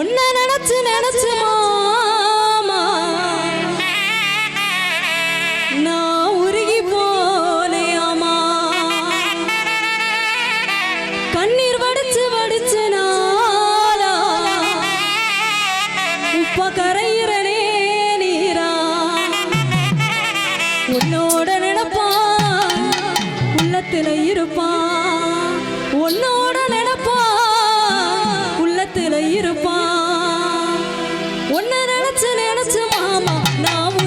உன்னை நினைச்சு நினைச்சு மாமா. நான் உருகி போனேயாமா கண்ணீர் வடிச்சு வடிச்சு நாளா. உப்ப கரையிறனே நீரா. உன்னோட நினைப்பான் உள்ளத்துல இருப்பான் உன்னோட நினைப்பான் உள்ளத்துல இருப்பான் நினைச்சு நினைச்சு மாமா நான்